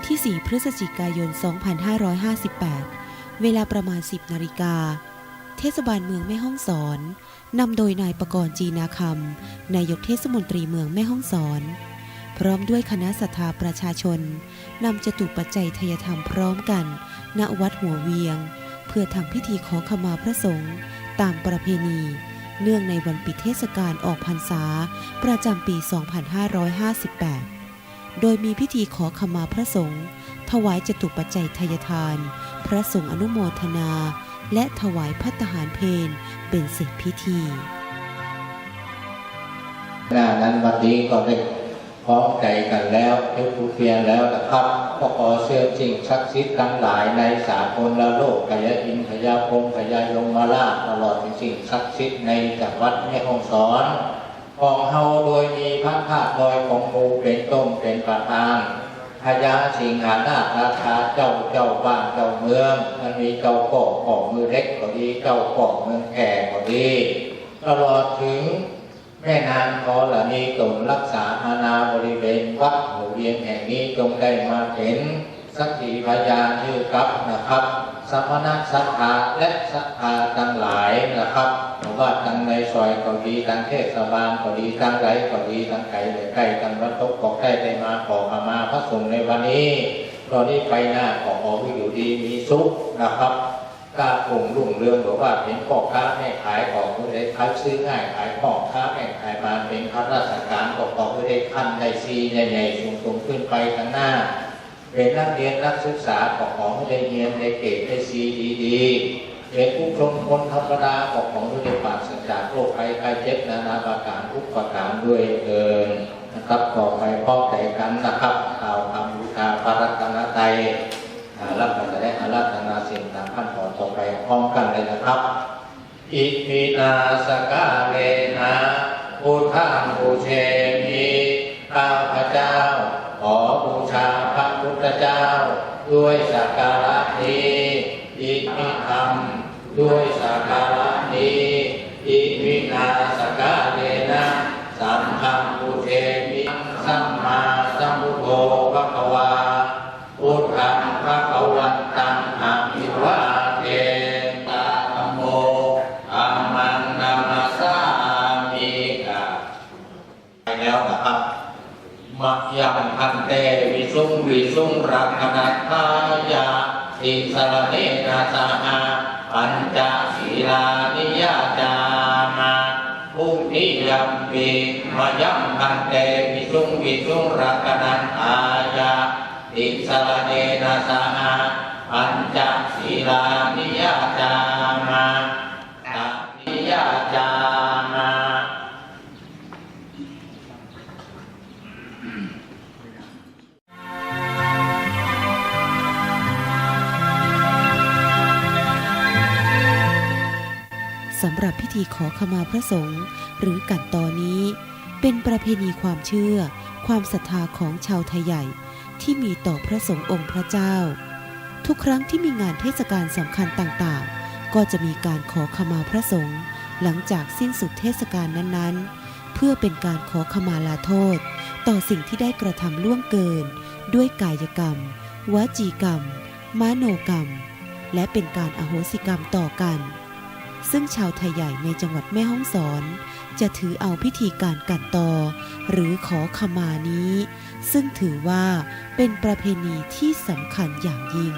วันที่ 4 พฤศจิกายน 2558 เวลาประมาณ 10 นาฬิกา เทศบาลเมืองแม่ฮ่องสอน นำโดยนายประกรณ์จีนาคำนายกเทศมนตรีเมืองแม่ฮ่องสอน พร้อมด้วยคณะศรัทธาประชาชน นำจตุปัจจัยทยธรรมพร้อมกัน ณ วัดหัวเวียง เพื่อทำพิธีขอขมาพระสงฆ์ตามประเพณี เนื่องในวันปิดเทศกาลออกพรรษา ประจำปี 2558 โดยมีพิธีขอขมาพระสงฆ์ถวายจตุปัจจัยทยทาน พระสงฆ์อนุโมทนา และถวายพัตหารเพนเป็นเสร็จพิธีหน้านั้นวันนี้ก็ได้พร้อมใจกันแล้วเพื่อผู้เพียงแล้วนะครับก็ขอเชื่อจริงศักดิ์สิทธิ์ทั้งหลายในสากลละโลกพยอินพยาพรมพยายมมาราตลอดถึงสิ่งศักดิ์สิทธิ์ในจังหวัดแม่ฮ่องสอน ของเฮาโดยมีพระธาตุลอยของหมูเป็นต้มเป็นประธานพญาสิงหานาคราชาเจ้าเจ้าบ้านเจ้าเมือง มันมีเจ้าเกาะของมือเล็กก็ดีเจ้าเกาะเมืองแก่ก็ดีตลอดถึงแม่นางขอหลานี้จงรักษาอาณาบริเวณวัดหัวเวียงแห่งนี้จงได้มาเห็นสักขีพยานชื่อกับนะครับ สมณศรัทธาและศรัทธาทั้งหลายนะครับเพราะว่าทั้งในซอยก็ดีทั้งเทศบาลก็ดีทั้งไรก็ดีทั้งไกลเลยใกล้ทั้งวัดตกก็ใกล้ได้มาขอขมาพระสงฆ์ในวันนี้ตอนนี้ไปหน้าขอขอให้อยู่ดีมีสุขนะครับกล้าปุ่งรุ่งเรืองบอกว่าเป็นพ่อค้าแม่ขายของผู้ใดขาซื้อง่ายขายพ่อค้าแม่ขายมาเป็นข้าราชการก็ขอผู้ใดขั้นได้ซีใหญ่ๆสูงๆขึ้นไปข้างหน้า เป็นนักเรียนนักศึกษาก็ขอผู้ใดเรียนได้เกรดได้ซีดีเป็นผู้ชมคนธรรมดาก็ขอผู้ใดปราศจากโรคภัยไข้เจ็บนานาประการทุกประการด้วยเอินนะครับขอไปพ่อใจกันนะครับข่าวคำบูชาพระรัตนตรัยอารัตนาและอารัตนาสิ่งต่างขั้นตอนต่อไปพร้อมกันเลยนะครับ อิมินาสกาเลนะพุทธังบูเชมิข้าพเจ้าขอบูชา พระพุทธเจ้า ด้วยสักการะนี้อิมิธรรม ด้วยสักการะนี้อิมินาสกาเล มปีมยัมพันเตวิสุงวิสุงรักนัทธายาติสรเนนะสหาปัญจศีลานิยจามาตานิยจามาสำหรับพิธีขอขมาพระสงฆ์ หรือกันตอนี้ เป็นประเพณีความเชื่อ ความศรัทธาของชาวไทยใหญ่ที่มีต่อพระสงฆ์องค์พระเจ้า ทุกครั้งที่มีงานเทศกาลสำคัญต่างๆ ก็จะมีการขอขมาพระสงฆ์หลังจากสิ้นสุดเทศกาลนั้นๆ เพื่อเป็นการขอขมาลาโทษ ต่อสิ่งที่ได้กระทำล่วงเกิน ด้วยกายกรรม วจีกรรม มโนกรรม และเป็นการอโหสิกรรมต่อกัน ซึ่งชาวไทยใหญ่ในจังหวัดแม่ฮ่องสอน จะถือเอาพิธีการกันตอหรือขอขมานี้ ซึ่งถือว่าเป็นประเพณีที่สำคัญอย่างยิ่ง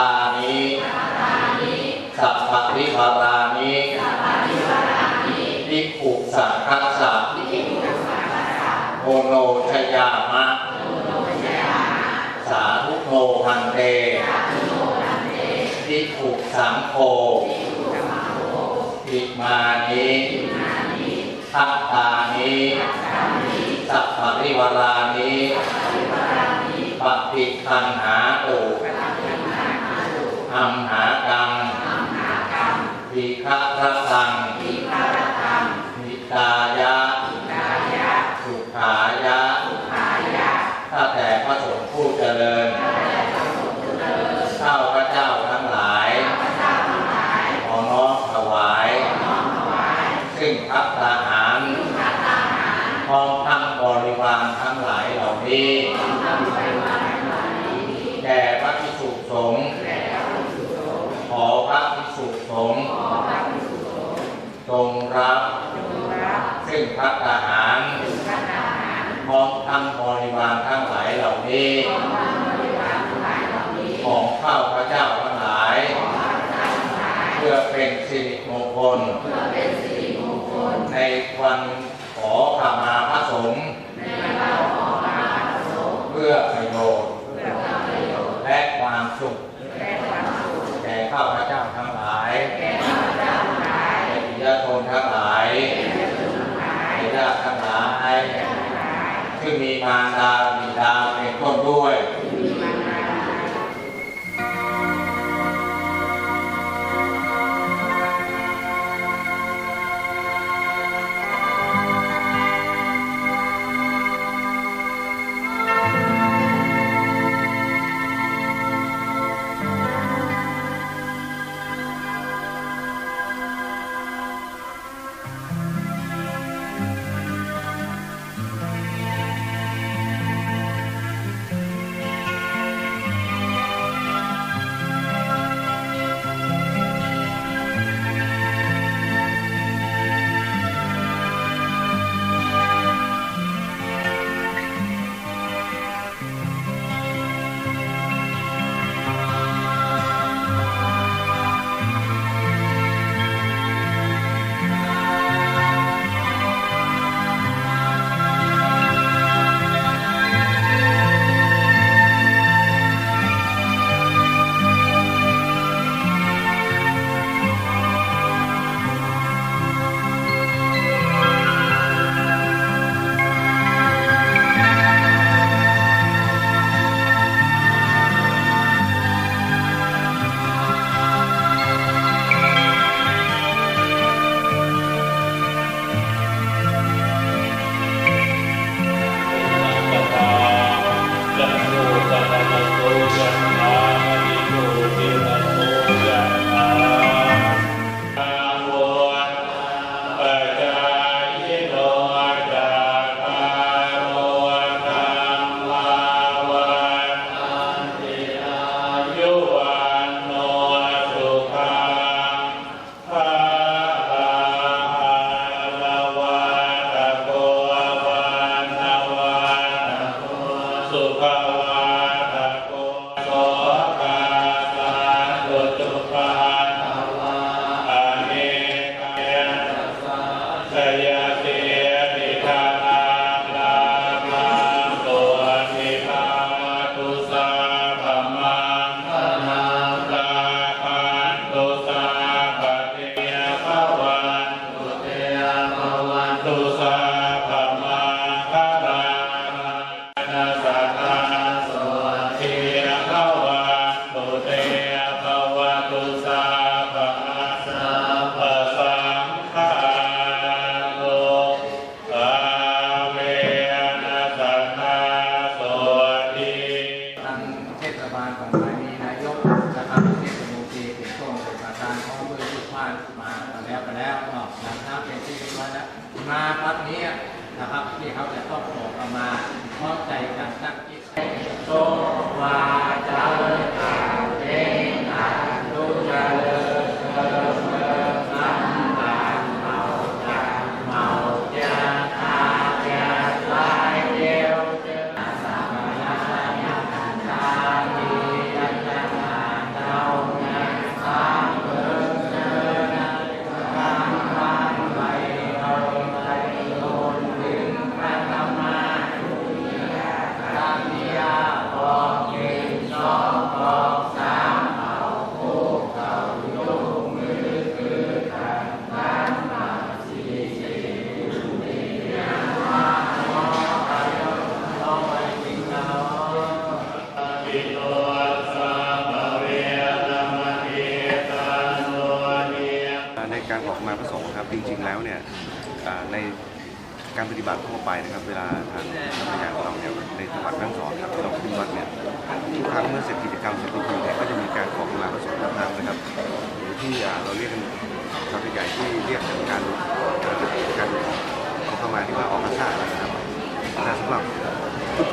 ตตานิสัพพะริวารานิภิกขุสังคัสสะโอโนชยามะ สาธุโนพันเตทิขุสังโฆอิมานิทัตตานิสัพพะริวารานิปฏิคันหาตุ อัมหากังวิฆะระตังวิตายะ สุขายะข้าแต่พระสงฆ์ผู้เจริญ ข้าพระเจ้าทั้งหลาย ขอน้อมถวาย ซึ่งพัฒทหารพร้อมทั้งบริวารทั้งหลายเหล่านี้แด่พระภิกษุสงฆ์ขอพระภิกษุสงฆ์ จงรับซึ่งพัฒทหารพร้อมทั้งบริวารทั้งหลายเหล่านี้ของข้าพระเจ้าทั้งหลาย เพื่อเป็นสิริมงคล ในวันขอขมาพระสงฆ์เพื่อประโยชน์ และความสุขแก่ข้าพระ ซึ่งมีมารดาบิด Lord, that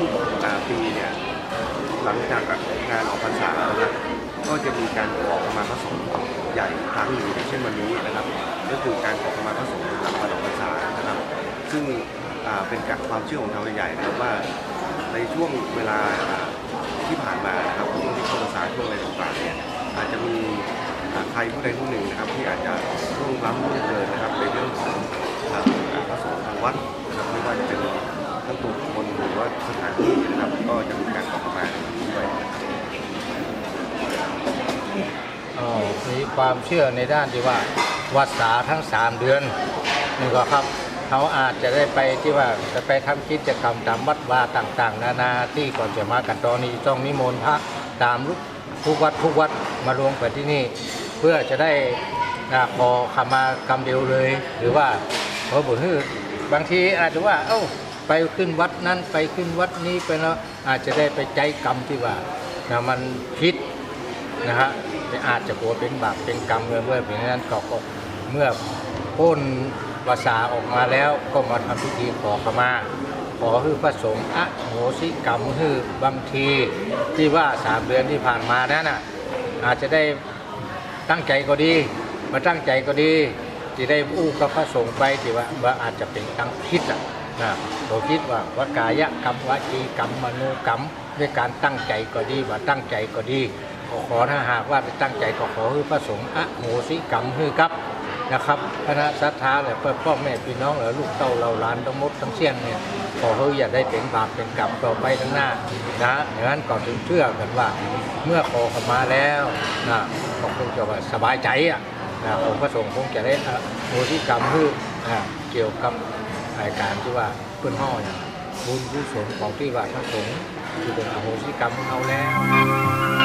ทุกๆปีเนี่ยหลังจากงานออกพรรษาแล้วนะก็จะมีการขอขมาพระสงฆ์ใหญ่ครั้งหนึ่งอย่เช่นวันนี้นะครับ ก็คือการขอขมาพระสงฆ์หลังวันออกพรรษานะครับ ซึ่งเป็นการความเชื่อของชาวใหญ่นะครับว่าในช่วงเวลาที่ผ่านมานะครับช่วงที่เข้าพรรษาช่วงอะไรต่างๆเนี่ยอาจจะมีใครผู้ใดผู้หนึ่งนะครับ ที่อาจจะร่วงล้ำล่วงเกินนะครับในเรื่องของพระสงฆ์ทางวัดนะครับไม่ว่าจะเป็น สถานที่นะครับก็จะมีการขอขมาในวันนี้ด้วยมีความเชื่อในด้านที่ว่าวัดสาทั้งสามเดือนนี่ก็ครับเขาอาจจะได้ไปที่ว่าจะไปทำกิจกรรมตามวัดวาต่าง ๆ นานาที่ก่อนจะมากันตอนนี้ต้องนิมนต์พระตามทุกวัดทุกวัดมารวมกันที่นี่ เพื่อจะได้อ่าขอขมากรรมเดียวเลย หรือว่าเพราะบุญบางทีอาจจะว่า เอ้า ไปขึ้นวัดนั้นไปขึ้นวัดนี้ไปแล้วอาจจะได้ไปใจกรรมที่ว่านะมันผิดนะฮะอาจจะกลัวเป็นบาปเป็นกรรมเมื่อเมื่อเพราะฉะนั้นก็เมื่อพ้นภาษาออกมาแล้วก็มาทำพิธีขอขมา ขอคือพระสงฆ์อโหสิกรรมคือบางทีที่ว่าสามเดือนที่ผ่านมานั้นน่ะอาจจะได้ตั้งใจก็ดี มาตั้งใจก็ดีที่ได้อู้กับพระสงฆ์ไปที่ว่าว่าอาจจะเป็นตั้งคิดอะ นะเราคิดว่าวากายกรรมวจีกรรมมโนกรรมด้วยการตั้งใจก็ดีว่าตั้งใจก็ดีขอขอถ้าหากว่าไปตั้งใจก็ขอให้พระสงฆ์อโหสิกรรมให้ครับนะครับคณะศรัทธาเลยพ่อแม่พี่น้องหรือลูกเต้าเราหลานทั้งหมดทั้งเสี่ยงเนี่ยขอให้อย่าได้เป็นบาปเป็นกรรมต่อไปข้างหน้านะอย่างนั้นก่อนถึงเชื่อกันว่า เมื่อขอเข้ามาแล้วนะก็คงจะว่าสบายใจอะนะองค์พระสงฆ์คงจะได้อโหสิกรรมให้เกี่ยวกับ รายการที่ว่าเพื่อนห่อเนี่ยบุญกุศลของที่ว่าพระสงฆ์ที่เป็นอโหสิกรรมของเขาแล้ว